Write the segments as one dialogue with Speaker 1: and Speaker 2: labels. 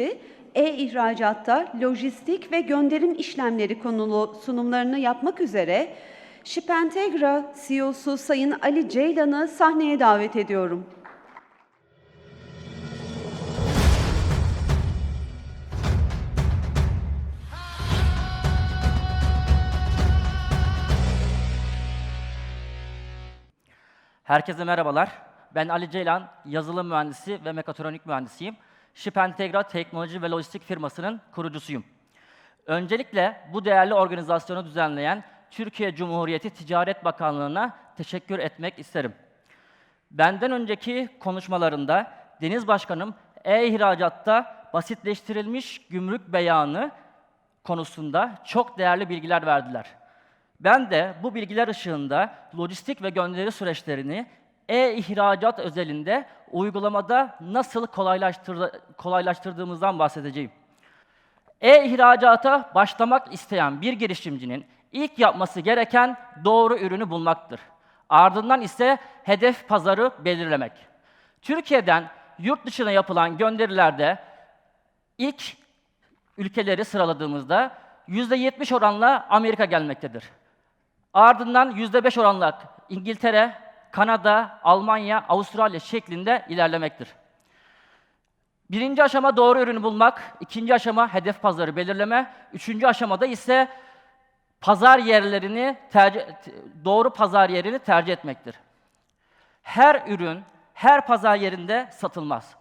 Speaker 1: Şimdi e-ihracatta lojistik ve gönderim işlemleri konulu sunumlarını yapmak üzere Shipentegra CEO'su Sayın Ali Ceylan'ı sahneye davet ediyorum.
Speaker 2: Herkese merhabalar. Ben Ali Ceylan, yazılım mühendisi ve mekatronik mühendisiyim. Shipentegra Teknoloji ve Lojistik firmasının kurucusuyum. Öncelikle bu değerli organizasyonu düzenleyen Türkiye Cumhuriyeti Ticaret Bakanlığı'na teşekkür etmek isterim. Benden önceki konuşmalarında Deniz Başkanım e-ihracatta basitleştirilmiş gümrük beyanı konusunda çok değerli bilgiler verdiler. Ben de bu bilgiler ışığında lojistik ve gönderi süreçlerini e-ihracat özelinde uygulamada nasıl kolaylaştır kolaylaştırdığımızdan bahsedeceğim. E-ihracata başlamak isteyen bir girişimcinin ilk yapması gereken doğru ürünü bulmaktır. Ardından ise hedef pazarı belirlemek. Türkiye'den yurt dışına yapılan gönderilerde ilk ülkeleri sıraladığımızda %70 oranla Amerika gelmektedir. Ardından %5 oranla İngiltere, Kanada, Almanya, Avustralya şeklinde ilerlemektir. Birinci aşama doğru ürünü bulmak, ikinci aşama hedef pazarı belirleme, üçüncü aşamada ise pazar yerlerini tercih, doğru pazar yerini tercih etmektir. Her ürün her pazar yerinde satılmaz.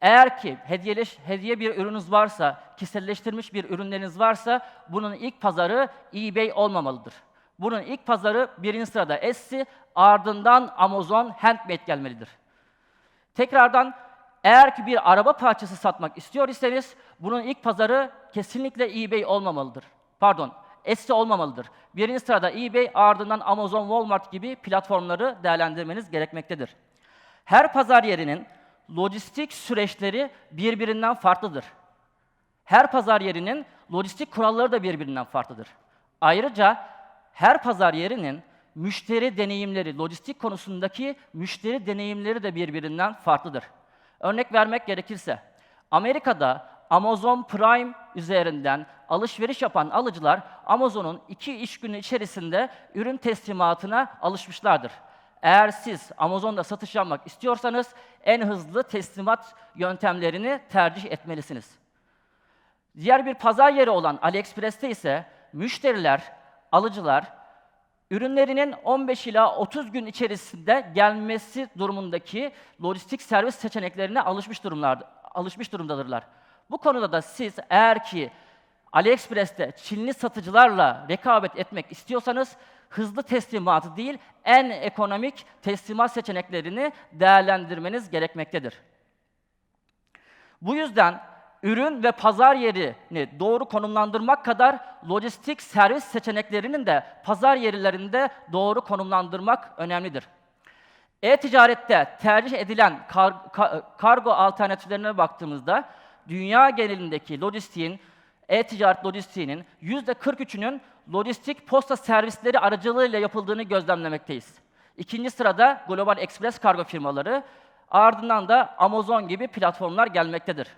Speaker 2: Eğer ki hediyeleş, hediye bir ürününüz varsa, kişiselleştirilmiş bir ürünleriniz varsa bunun ilk pazarı eBay olmamalıdır. Bunun ilk pazarı birinci sırada Etsy, ardından Amazon Handmade gelmelidir. Tekrardan eğer ki bir araba parçası satmak istiyor iseniz bunun ilk pazarı kesinlikle eBay olmamalıdır. Pardon, Etsy olmamalıdır. Birinci sırada eBay, ardından Amazon, Walmart gibi platformları değerlendirmeniz gerekmektedir. Her pazar yerinin lojistik süreçleri birbirinden farklıdır. Her pazar yerinin lojistik kuralları da birbirinden farklıdır. Ayrıca her pazar yerinin müşteri deneyimleri, lojistik konusundaki müşteri deneyimleri de birbirinden farklıdır. Örnek vermek gerekirse, Amerika'da Amazon Prime üzerinden alışveriş yapan alıcılar Amazon'un iki iş günü içerisinde ürün teslimatına alışmışlardır. Eğer siz Amazon'da satış yapmak istiyorsanız en hızlı teslimat yöntemlerini tercih etmelisiniz. Diğer bir pazar yeri olan AliExpress'te ise müşteriler, alıcılar ürünlerinin 15 ila 30 gün içerisinde gelmesi durumundaki lojistik servis seçeneklerine alışmış durumlar alışmış durumdadırlar. Bu konuda da siz eğer ki AliExpress'te Çinli satıcılarla rekabet etmek istiyorsanız hızlı teslimatı değil, en ekonomik teslimat seçeneklerini değerlendirmeniz gerekmektedir. Bu yüzden ürün ve pazar yerini doğru konumlandırmak kadar lojistik servis seçeneklerinin de pazar yerlerinde doğru konumlandırmak önemlidir. E-ticarette tercih edilen kar kar kargo alternatiflerine baktığımızda dünya genelindeki lojistiğin, e-ticaret lojistiğinin %43'ünün lojistik posta servisleri aracılığıyla yapıldığını gözlemlemekteyiz. İkinci sırada Global Express kargo firmaları, ardından da Amazon gibi platformlar gelmektedir.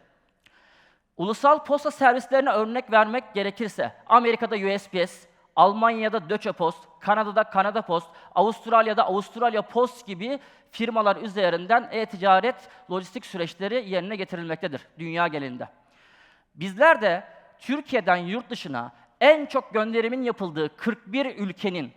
Speaker 2: Ulusal posta servislerine örnek vermek gerekirse, Amerika'da USPS, Almanya'da Deutsche Post, Kanada'da Kanada Post, Avustralya'da Avustralya Post gibi firmalar üzerinden e-ticaret lojistik süreçleri yerine getirilmektedir dünya genelinde. Bizler de Türkiye'den yurt dışına en çok gönderimin yapıldığı 41 ülkenin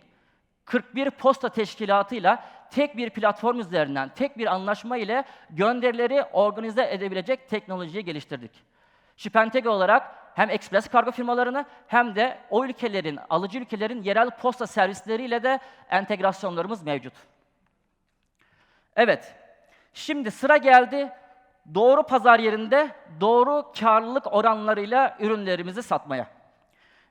Speaker 2: 41 posta teşkilatıyla tek bir platform üzerinden, tek bir anlaşma ile gönderileri organize edebilecek teknolojiyi geliştirdik. Şipentege olarak hem ekspres kargo firmalarını hem de o ülkelerin, alıcı ülkelerin yerel posta servisleriyle de entegrasyonlarımız mevcut. Evet, şimdi sıra geldi doğru pazar yerinde doğru karlılık oranlarıyla ürünlerimizi satmaya.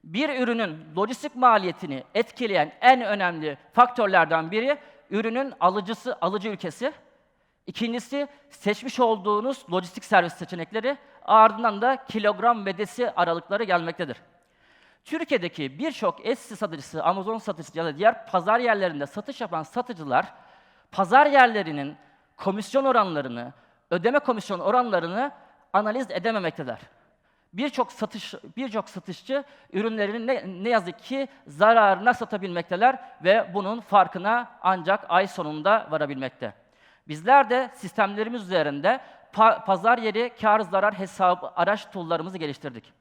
Speaker 2: Bir ürünün lojistik maliyetini etkileyen en önemli faktörlerden biri ürünün alıcısı, alıcı ülkesi. İkincisi seçmiş olduğunuz lojistik servis seçenekleri, ardından da kilogram ve desi aralıkları gelmektedir. Türkiye'deki birçok Etsy satıcısı, Amazon satıcısı ya da diğer pazar yerlerinde satış yapan satıcılar, pazar yerlerinin komisyon oranlarını, ödeme komisyon oranlarını analiz edememektedir. Birçok satış birçok satışçı ürünlerini ne, ne yazık ki zararına satabilmekteler ve bunun farkına ancak ay sonunda varabilmekte. Bizler de sistemlerimiz üzerinde pa- pazar yeri kar zarar hesabı araç tool'larımızı geliştirdik.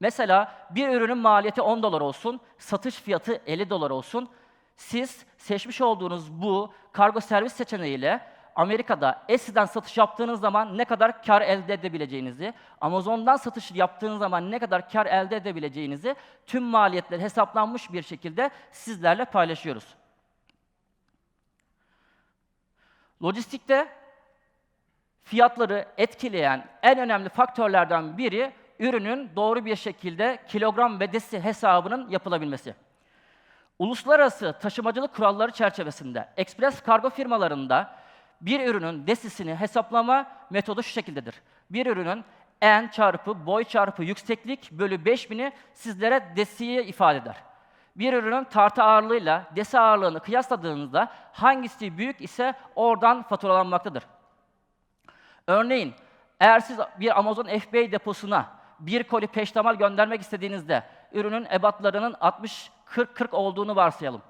Speaker 2: Mesela bir ürünün maliyeti 10 dolar olsun, satış fiyatı 50 dolar olsun. Siz seçmiş olduğunuz bu kargo servis seçeneğiyle Amerika'da Etsy'den satış yaptığınız zaman ne kadar kar elde edebileceğinizi, Amazon'dan satış yaptığınız zaman ne kadar kar elde edebileceğinizi tüm maliyetler hesaplanmış bir şekilde sizlerle paylaşıyoruz. Lojistikte fiyatları etkileyen en önemli faktörlerden biri ürünün doğru bir şekilde kilogram ve desi hesabının yapılabilmesi. Uluslararası taşımacılık kuralları çerçevesinde ekspres kargo firmalarında bir ürünün desisini hesaplama metodu şu şekildedir. Bir ürünün en çarpı boy çarpı yükseklik bölü 5000'i sizlere desiyi ifade eder. Bir ürünün tartı ağırlığıyla desi ağırlığını kıyasladığınızda hangisi büyük ise oradan faturalanmaktadır. Örneğin eğer siz bir Amazon FBA deposuna bir koli peştemal göndermek istediğinizde ürünün ebatlarının 60-40-40 olduğunu varsayalım.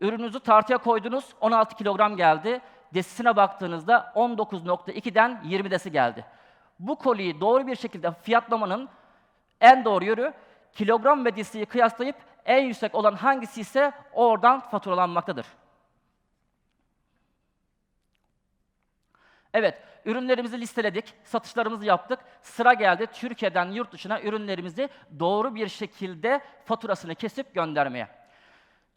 Speaker 2: Ürününüzü tartıya koydunuz, 16 kilogram geldi. Desisine baktığınızda 19.2'den 20 desi geldi. Bu koliyi doğru bir şekilde fiyatlamanın en doğru yönü kilogram ve desiyi kıyaslayıp en yüksek olan hangisi ise oradan faturalanmaktadır. Evet, ürünlerimizi listeledik, satışlarımızı yaptık. Sıra geldi Türkiye'den yurt dışına ürünlerimizi doğru bir şekilde faturasını kesip göndermeye.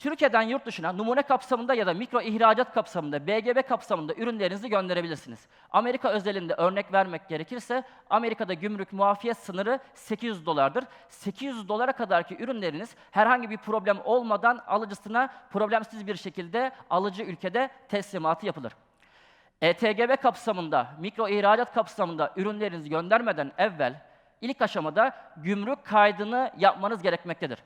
Speaker 2: Türkiye'den yurt dışına numune kapsamında ya da mikro ihracat kapsamında, BGB kapsamında ürünlerinizi gönderebilirsiniz. Amerika özelinde örnek vermek gerekirse, Amerika'da gümrük muafiyet sınırı 800 dolardır. 800 dolara kadarki ürünleriniz herhangi bir problem olmadan alıcısına problemsiz bir şekilde alıcı ülkede teslimatı yapılır. ETGB kapsamında, mikro ihracat kapsamında ürünlerinizi göndermeden evvel ilk aşamada gümrük kaydını yapmanız gerekmektedir.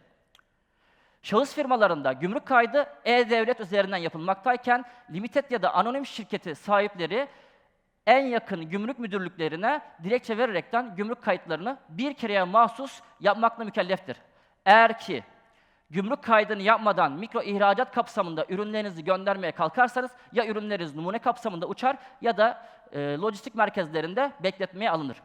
Speaker 2: Şahıs firmalarında gümrük kaydı e-devlet üzerinden yapılmaktayken limited ya da anonim şirketi sahipleri en yakın gümrük müdürlüklerine dilekçe vererekten gümrük kayıtlarını bir kereye mahsus yapmakla mükelleftir. Eğer ki gümrük kaydını yapmadan mikro ihracat kapsamında ürünlerinizi göndermeye kalkarsanız ya ürünleriniz numune kapsamında uçar ya da e, lojistik merkezlerinde bekletmeye alınır.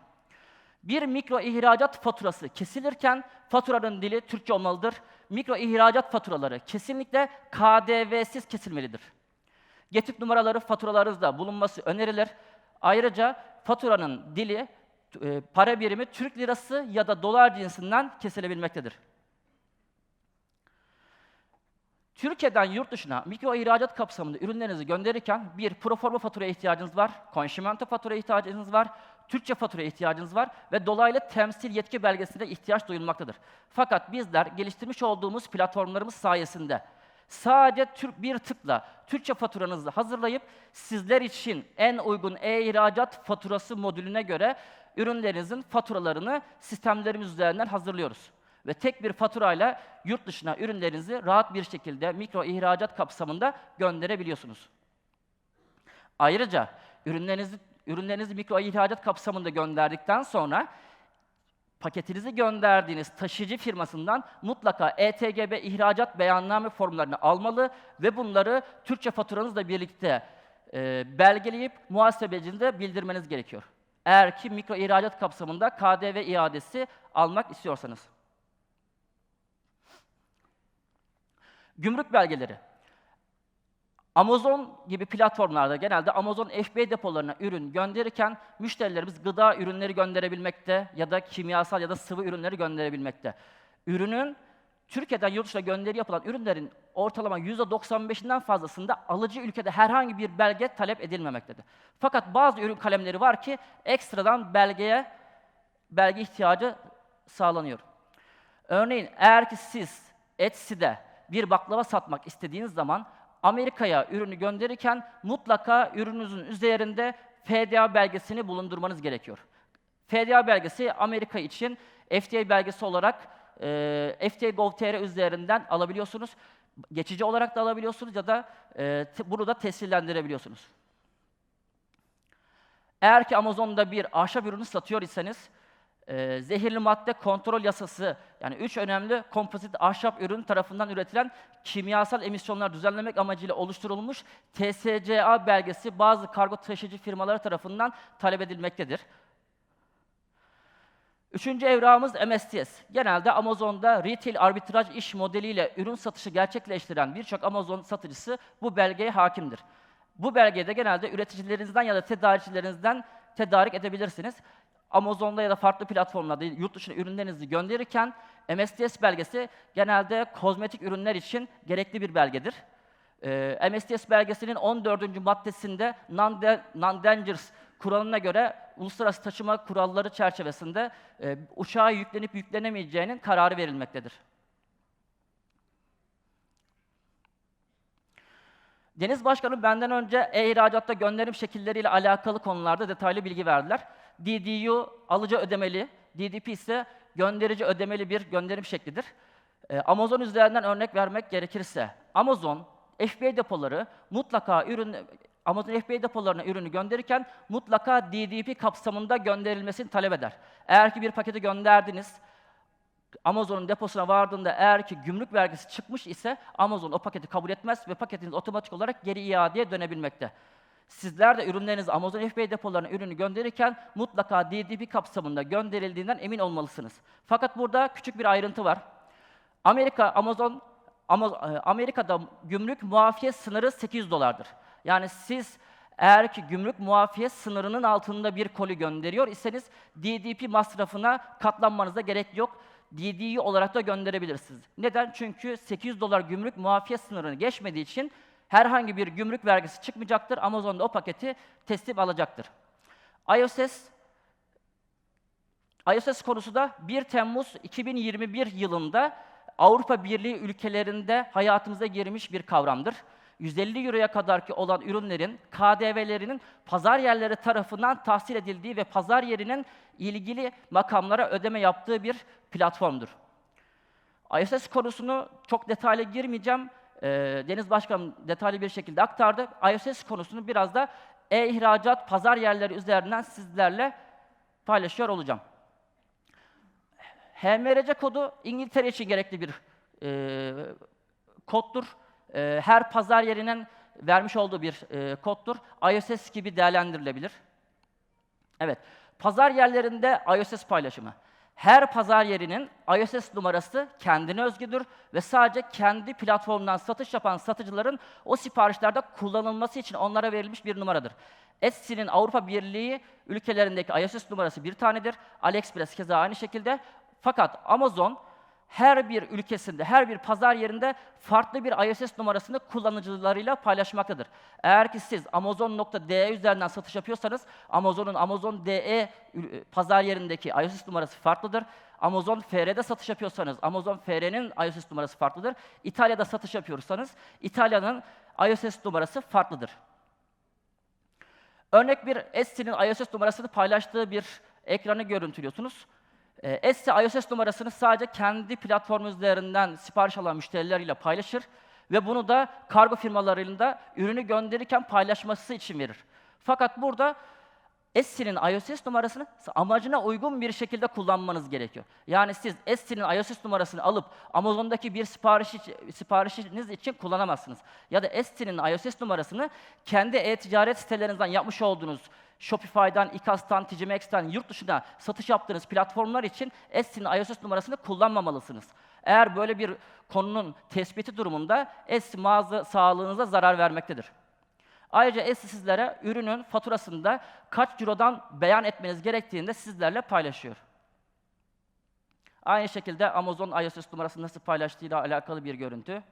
Speaker 2: Bir mikro ihracat faturası kesilirken faturanın dili Türkçe olmalıdır. Mikro ihracat faturaları kesinlikle KDV'siz kesilmelidir. Getip numaraları faturalarınızda bulunması önerilir. Ayrıca faturanın dili e, para birimi Türk lirası ya da dolar cinsinden kesilebilmektedir. Türkiye'den yurt dışına mikro ihracat kapsamında ürünlerinizi gönderirken bir proforma faturaya ihtiyacınız var, konşimento faturaya ihtiyacınız var, Türkçe faturaya ihtiyacınız var ve dolaylı temsil yetki belgesine ihtiyaç duyulmaktadır. Fakat bizler geliştirmiş olduğumuz platformlarımız sayesinde sadece Türk bir tıkla Türkçe faturanızı hazırlayıp sizler için en uygun e-ihracat faturası modülüne göre ürünlerinizin faturalarını sistemlerimiz üzerinden hazırlıyoruz ve tek bir faturayla yurt dışına ürünlerinizi rahat bir şekilde mikro ihracat kapsamında gönderebiliyorsunuz. Ayrıca ürünlerinizi ürünlerinizi mikro ihracat kapsamında gönderdikten sonra paketinizi gönderdiğiniz taşıyıcı firmasından mutlaka ETGB ihracat beyanname formlarını almalı ve bunları Türkçe faturanızla birlikte e, belgeleyip muhasebecinde bildirmeniz gerekiyor. Eğer ki mikro ihracat kapsamında KDV iadesi almak istiyorsanız. Gümrük belgeleri. Amazon gibi platformlarda genelde Amazon FBA depolarına ürün gönderirken müşterilerimiz gıda ürünleri gönderebilmekte ya da kimyasal ya da sıvı ürünleri gönderebilmekte. Ürünün Türkiye'den yurt dışına gönderi yapılan ürünlerin ortalama %95'inden fazlasında alıcı ülkede herhangi bir belge talep edilmemektedir. Fakat bazı ürün kalemleri var ki ekstradan belgeye belge ihtiyacı sağlanıyor. Örneğin eğer ki siz Etsy'de bir baklava satmak istediğiniz zaman Amerika'ya ürünü gönderirken mutlaka ürününüzün üzerinde FDA belgesini bulundurmanız gerekiyor. FDA belgesi Amerika için FDA belgesi olarak e, FDA Gov.tr üzerinden alabiliyorsunuz. Geçici olarak da alabiliyorsunuz ya da e, bunu da tescillendirebiliyorsunuz. Eğer ki Amazon'da bir ahşap ürünü satıyor iseniz, e, zehirli madde kontrol yasası, yani üç önemli kompozit ahşap ürün tarafından üretilen kimyasal emisyonlar düzenlemek amacıyla oluşturulmuş TSCA belgesi bazı kargo taşıyıcı firmaları tarafından talep edilmektedir. Üçüncü evrağımız MSTS. Genelde Amazon'da retail arbitraj iş modeliyle ürün satışı gerçekleştiren birçok Amazon satıcısı bu belgeye hakimdir. Bu belgeyi de genelde üreticilerinizden ya da tedarikçilerinizden tedarik edebilirsiniz. Amazon'da ya da farklı platformlarda yurt dışına ürünlerinizi gönderirken MSTS belgesi genelde kozmetik ürünler için gerekli bir belgedir. Ee, MSTS belgesinin 14. maddesinde non-da- non-dangerous kuralına göre uluslararası taşıma kuralları çerçevesinde e, uçağa yüklenip yüklenemeyeceğinin kararı verilmektedir. Deniz Başkanı benden önce e-ihracatta gönderim şekilleriyle alakalı konularda detaylı bilgi verdiler. DDU alıcı ödemeli, DDP ise gönderici ödemeli bir gönderim şeklidir. Ee, Amazon üzerinden örnek vermek gerekirse, Amazon FBA depoları mutlaka ürün Amazon FBA depolarına ürünü gönderirken mutlaka DDP kapsamında gönderilmesini talep eder. Eğer ki bir paketi gönderdiniz, Amazon'un deposuna vardığında eğer ki gümrük vergisi çıkmış ise Amazon o paketi kabul etmez ve paketiniz otomatik olarak geri iadeye dönebilmekte. Sizler de ürünleriniz Amazon FBA depolarına ürünü gönderirken mutlaka DDP kapsamında gönderildiğinden emin olmalısınız. Fakat burada küçük bir ayrıntı var. Amerika Amazon Ama- e, Amerika'da gümrük muafiyet sınırı 800 dolardır. Yani siz eğer ki gümrük muafiyet sınırının altında bir koli gönderiyor iseniz DDP masrafına katlanmanıza gerek yok. DDI olarak da gönderebilirsiniz. Neden? Çünkü 800 dolar gümrük muafiyet sınırını geçmediği için herhangi bir gümrük vergisi çıkmayacaktır. Amazon da o paketi teslim alacaktır. iOS iOS konusu da 1 Temmuz 2021 yılında Avrupa Birliği ülkelerinde hayatımıza girmiş bir kavramdır. 150 euroya kadar ki olan ürünlerin KDV'lerinin pazar yerleri tarafından tahsil edildiği ve pazar yerinin ilgili makamlara ödeme yaptığı bir platformdur. ISS konusunu çok detaylı girmeyeceğim. Ee, Deniz Başkanım detaylı bir şekilde aktardı. ISS konusunu biraz da e-ihracat pazar yerleri üzerinden sizlerle paylaşıyor olacağım. HMRC kodu İngiltere için gerekli bir e, koddur. E, her pazar yerinin vermiş olduğu bir e, koddur. ISS gibi değerlendirilebilir. Evet, pazar yerlerinde iOS paylaşımı. Her pazar yerinin iOS numarası kendine özgüdür ve sadece kendi platformundan satış yapan satıcıların o siparişlerde kullanılması için onlara verilmiş bir numaradır. Etsy'nin Avrupa Birliği ülkelerindeki iOS numarası bir tanedir. AliExpress keza aynı şekilde. Fakat Amazon her bir ülkesinde, her bir pazar yerinde farklı bir iOS numarasını kullanıcılarıyla paylaşmaktadır. Eğer ki siz Amazon.de üzerinden satış yapıyorsanız, Amazon'un Amazon DE ül- pazar yerindeki iOS numarası farklıdır. Amazon FR'de satış yapıyorsanız, Amazon FR'nin iOS numarası farklıdır. İtalya'da satış yapıyorsanız, İtalya'nın iOS numarası farklıdır. Örnek bir Etsy'nin iOS numarasını paylaştığı bir ekranı görüntülüyorsunuz. Ee, Etsy iOS numarasını sadece kendi platformu üzerinden sipariş alan müşterileriyle paylaşır ve bunu da kargo firmalarıyla ürünü gönderirken paylaşması için verir. Fakat burada Etsy'nin iOS numarasını amacına uygun bir şekilde kullanmanız gerekiyor. Yani siz Etsy'nin iOS numarasını alıp Amazon'daki bir sipariş siparişiniz için kullanamazsınız. Ya da Etsy'nin iOS numarasını kendi e-ticaret sitelerinizden yapmış olduğunuz Shopify'dan, Ikas'tan, TCMX'ten yurt dışına satış yaptığınız platformlar için Etsy'nin iOS numarasını kullanmamalısınız. Eğer böyle bir konunun tespiti durumunda Etsy mağaza sağlığınıza zarar vermektedir. Ayrıca Etsy sizlere ürünün faturasında kaç eurodan beyan etmeniz gerektiğini de sizlerle paylaşıyor. Aynı şekilde Amazon iOS numarasını nasıl paylaştığıyla alakalı bir görüntü.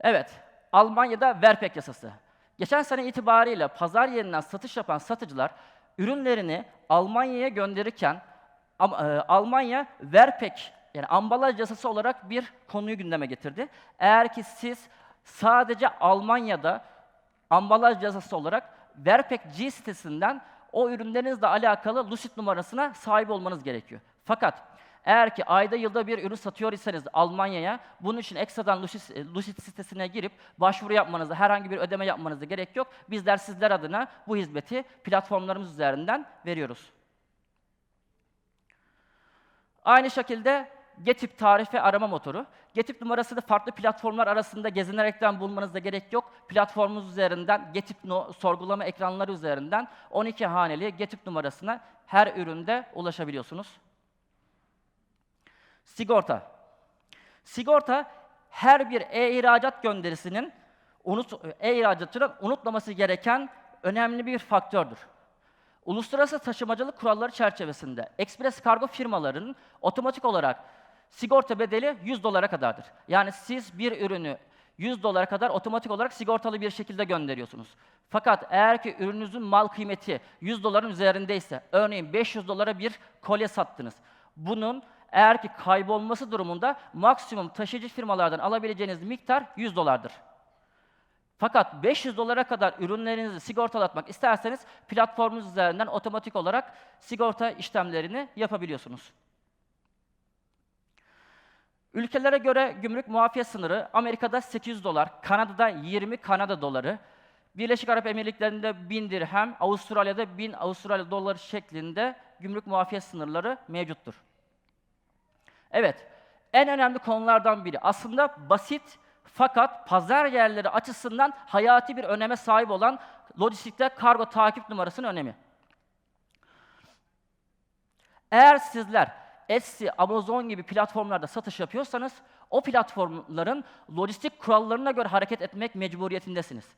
Speaker 2: Evet, Almanya'da Verpek yasası. Geçen sene itibariyle pazar yerinden satış yapan satıcılar ürünlerini Almanya'ya gönderirken e, Almanya Verpek yani ambalaj yasası olarak bir konuyu gündeme getirdi. Eğer ki siz sadece Almanya'da ambalaj yasası olarak Verpek G sitesinden o ürünlerinizle alakalı Lucid numarasına sahip olmanız gerekiyor. Fakat eğer ki ayda yılda bir ürün satıyor iseniz Almanya'ya bunun için ekstradan Lucid, Lucid sitesine girip başvuru yapmanızı, herhangi bir ödeme yapmanıza gerek yok. Bizler sizler adına bu hizmeti platformlarımız üzerinden veriyoruz. Aynı şekilde Getip tarife arama motoru. Getip numarasını farklı platformlar arasında gezinerekten bulmanıza gerek yok. Platformumuz üzerinden Getip no- sorgulama ekranları üzerinden 12 haneli Getip numarasına her üründe ulaşabiliyorsunuz. Sigorta. Sigorta her bir e-ihracat gönderisinin unut e-ihracatçının unutmaması gereken önemli bir faktördür. Uluslararası taşımacılık kuralları çerçevesinde ekspres kargo firmalarının otomatik olarak sigorta bedeli 100 dolara kadardır. Yani siz bir ürünü 100 dolara kadar otomatik olarak sigortalı bir şekilde gönderiyorsunuz. Fakat eğer ki ürününüzün mal kıymeti 100 doların üzerindeyse, örneğin 500 dolara bir kolye sattınız. Bunun eğer ki kaybolması durumunda maksimum taşıyıcı firmalardan alabileceğiniz miktar 100 dolardır. Fakat 500 dolara kadar ürünlerinizi sigortalatmak isterseniz platformumuz üzerinden otomatik olarak sigorta işlemlerini yapabiliyorsunuz. Ülkelere göre gümrük muafiyet sınırı Amerika'da 800 dolar, Kanada'da 20 Kanada doları, Birleşik Arap Emirlikleri'nde 1000 dirhem, Avustralya'da 1000 Avustralya doları şeklinde gümrük muafiyet sınırları mevcuttur. Evet, en önemli konulardan biri. Aslında basit fakat pazar yerleri açısından hayati bir öneme sahip olan lojistikte kargo takip numarasının önemi. Eğer sizler Etsy, Amazon gibi platformlarda satış yapıyorsanız o platformların lojistik kurallarına göre hareket etmek mecburiyetindesiniz.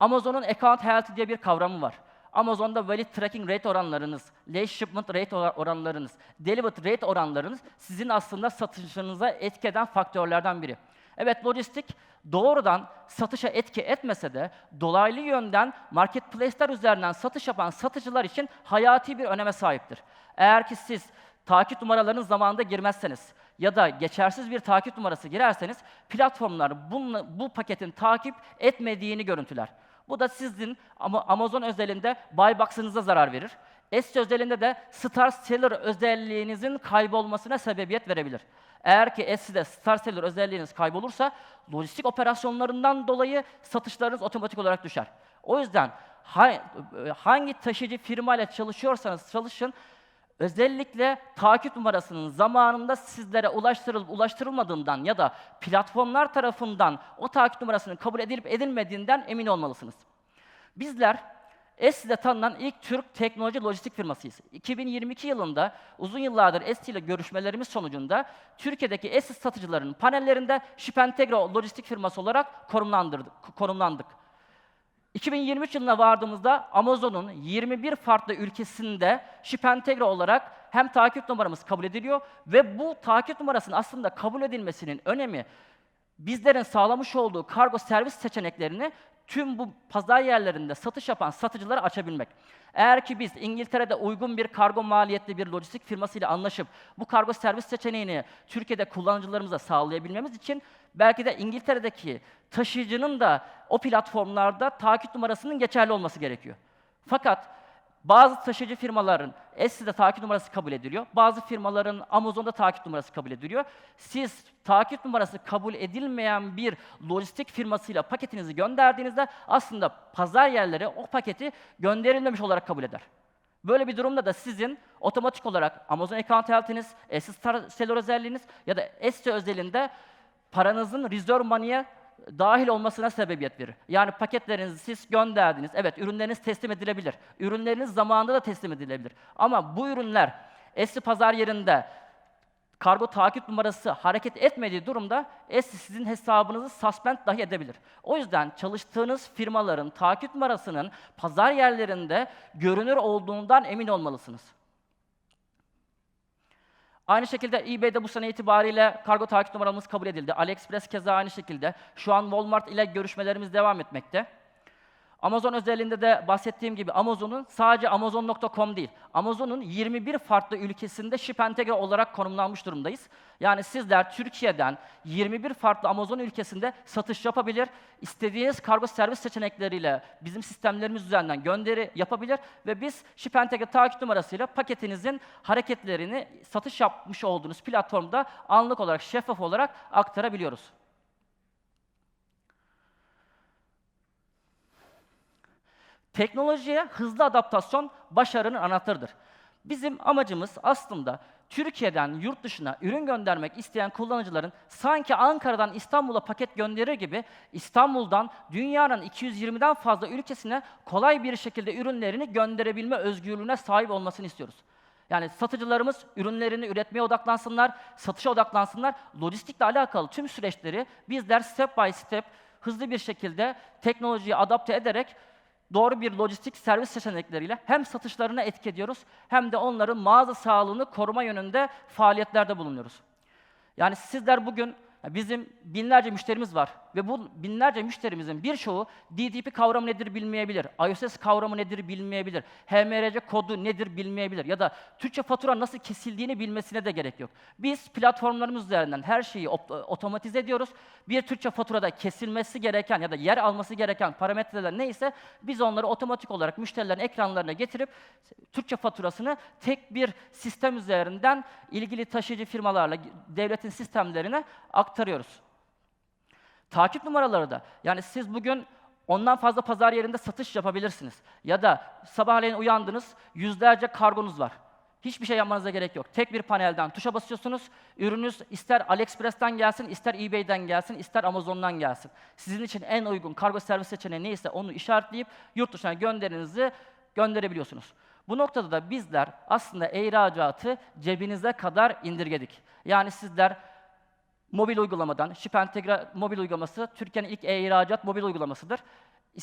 Speaker 2: Amazon'un account health diye bir kavramı var. Amazon'da valid tracking rate oranlarınız, late shipment rate ora- oranlarınız, delivered rate oranlarınız sizin aslında satışınıza etki eden faktörlerden biri. Evet lojistik doğrudan satışa etki etmese de dolaylı yönden marketplace'ler üzerinden satış yapan satıcılar için hayati bir öneme sahiptir. Eğer ki siz takip numaralarınız zamanında girmezseniz ya da geçersiz bir takip numarası girerseniz platformlar bunla- bu paketin takip etmediğini görüntüler. Bu da sizin ama Amazon özelinde buy box'ınıza zarar verir. Etsy özelinde de Star Seller özelliğinizin kaybolmasına sebebiyet verebilir. Eğer ki Etsy'de Star Seller özelliğiniz kaybolursa lojistik operasyonlarından dolayı satışlarınız otomatik olarak düşer. O yüzden ha- hangi taşıyıcı firma ile çalışıyorsanız çalışın Özellikle takip numarasının zamanında sizlere ulaştırılıp ulaştırılmadığından ya da platformlar tarafından o takip numarasının kabul edilip edilmediğinden emin olmalısınız. Bizler Etsy'de tanınan ilk Türk teknoloji lojistik firmasıyız. 2022 yılında uzun yıllardır Etsy ile görüşmelerimiz sonucunda Türkiye'deki Etsy satıcılarının panellerinde Shipentegra lojistik firması olarak konumlandık. 2023 yılına vardığımızda Amazon'un 21 farklı ülkesinde Shipentegra olarak hem takip numaramız kabul ediliyor ve bu takip numarasının aslında kabul edilmesinin önemi bizlerin sağlamış olduğu kargo servis seçeneklerini tüm bu pazar yerlerinde satış yapan satıcılara açabilmek. Eğer ki biz İngiltere'de uygun bir kargo maliyetli bir lojistik firmasıyla anlaşıp bu kargo servis seçeneğini Türkiye'de kullanıcılarımıza sağlayabilmemiz için belki de İngiltere'deki taşıyıcının da o platformlarda takip numarasının geçerli olması gerekiyor. Fakat bazı taşıyıcı firmaların Etsy'de takip numarası kabul ediliyor. Bazı firmaların Amazon'da takip numarası kabul ediliyor. Siz takip numarası kabul edilmeyen bir lojistik firmasıyla paketinizi gönderdiğinizde aslında pazar yerleri o paketi gönderilmemiş olarak kabul eder. Böyle bir durumda da sizin otomatik olarak Amazon account health'iniz, Etsy Seller özelliğiniz ya da Etsy özelinde paranızın reserve money'e dahil olmasına sebebiyet verir. Yani paketlerinizi siz gönderdiniz. Evet, ürünleriniz teslim edilebilir. Ürünleriniz zamanında da teslim edilebilir. Ama bu ürünler Etsy pazar yerinde kargo takip numarası hareket etmediği durumda Etsy sizin hesabınızı suspend dahi edebilir. O yüzden çalıştığınız firmaların takip numarasının pazar yerlerinde görünür olduğundan emin olmalısınız. Aynı şekilde eBay'de bu sene itibariyle kargo takip numaramız kabul edildi. AliExpress keza aynı şekilde. Şu an Walmart ile görüşmelerimiz devam etmekte. Amazon özelliğinde de bahsettiğim gibi Amazon'un sadece Amazon.com değil, Amazon'un 21 farklı ülkesinde Ship olarak konumlanmış durumdayız. Yani sizler Türkiye'den 21 farklı Amazon ülkesinde satış yapabilir, istediğiniz kargo servis seçenekleriyle bizim sistemlerimiz üzerinden gönderi yapabilir ve biz Ship takip numarasıyla paketinizin hareketlerini satış yapmış olduğunuz platformda anlık olarak, şeffaf olarak aktarabiliyoruz. Teknolojiye hızlı adaptasyon başarının anahtarıdır. Bizim amacımız aslında Türkiye'den yurt dışına ürün göndermek isteyen kullanıcıların sanki Ankara'dan İstanbul'a paket gönderir gibi İstanbul'dan dünyanın 220'den fazla ülkesine kolay bir şekilde ürünlerini gönderebilme özgürlüğüne sahip olmasını istiyoruz. Yani satıcılarımız ürünlerini üretmeye odaklansınlar, satışa odaklansınlar. Lojistikle alakalı tüm süreçleri bizler step by step hızlı bir şekilde teknolojiyi adapte ederek doğru bir lojistik servis seçenekleriyle hem satışlarına etki ediyoruz hem de onların mağaza sağlığını koruma yönünde faaliyetlerde bulunuyoruz. Yani sizler bugün bizim binlerce müşterimiz var ve bu binlerce müşterimizin birçoğu DDP kavramı nedir bilmeyebilir, IOSS kavramı nedir bilmeyebilir, HMRC kodu nedir bilmeyebilir ya da Türkçe fatura nasıl kesildiğini bilmesine de gerek yok. Biz platformlarımız üzerinden her şeyi otomatize ediyoruz. Bir Türkçe faturada kesilmesi gereken ya da yer alması gereken parametreler neyse biz onları otomatik olarak müşterilerin ekranlarına getirip Türkçe faturasını tek bir sistem üzerinden ilgili taşıyıcı firmalarla devletin sistemlerine aktarıyoruz. Takip numaraları da. Yani siz bugün ondan fazla pazar yerinde satış yapabilirsiniz. Ya da sabahleyin uyandınız, yüzlerce kargonuz var. Hiçbir şey yapmanıza gerek yok. Tek bir panelden tuşa basıyorsunuz. Ürününüz ister AliExpress'ten gelsin, ister eBay'den gelsin, ister Amazon'dan gelsin. Sizin için en uygun kargo servis seçeneği neyse onu işaretleyip yurt dışına gönderinizi gönderebiliyorsunuz. Bu noktada da bizler aslında ihracatı cebinize kadar indirgedik. Yani sizler mobil uygulamadan, Ship Entegre mobil uygulaması Türkiye'nin ilk e-ihracat mobil uygulamasıdır.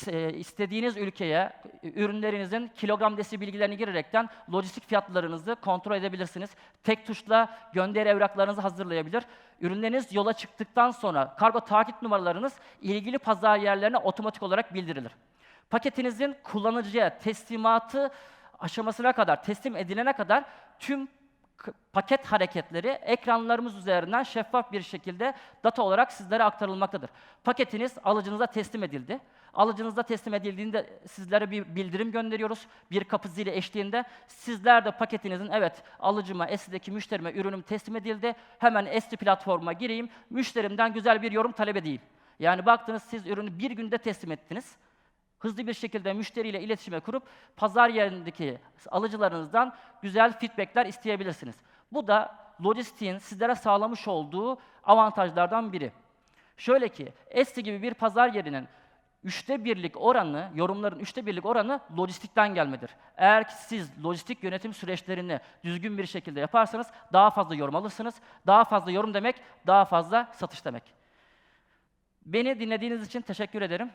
Speaker 2: E, İstediğiniz ülkeye e, ürünlerinizin kilogram desi bilgilerini girerekten lojistik fiyatlarınızı kontrol edebilirsiniz. Tek tuşla gönderi evraklarınızı hazırlayabilir. Ürünleriniz yola çıktıktan sonra kargo takip numaralarınız ilgili pazar yerlerine otomatik olarak bildirilir. Paketinizin kullanıcıya teslimatı aşamasına kadar, teslim edilene kadar tüm paket hareketleri ekranlarımız üzerinden şeffaf bir şekilde data olarak sizlere aktarılmaktadır. Paketiniz alıcınıza teslim edildi. Alıcınıza teslim edildiğinde sizlere bir bildirim gönderiyoruz. Bir kapı zili eşliğinde. Sizler de paketinizin evet alıcıma, Esti'deki müşterime ürünüm teslim edildi. Hemen Esti platformuna gireyim. Müşterimden güzel bir yorum talep edeyim. Yani baktınız siz ürünü bir günde teslim ettiniz hızlı bir şekilde müşteriyle iletişime kurup pazar yerindeki alıcılarınızdan güzel feedbackler isteyebilirsiniz. Bu da lojistiğin sizlere sağlamış olduğu avantajlardan biri. Şöyle ki, Esti gibi bir pazar yerinin üçte birlik oranı, yorumların üçte birlik oranı lojistikten gelmedir. Eğer ki siz lojistik yönetim süreçlerini düzgün bir şekilde yaparsanız daha fazla yorum alırsınız. Daha fazla yorum demek, daha fazla satış demek. Beni dinlediğiniz için teşekkür ederim.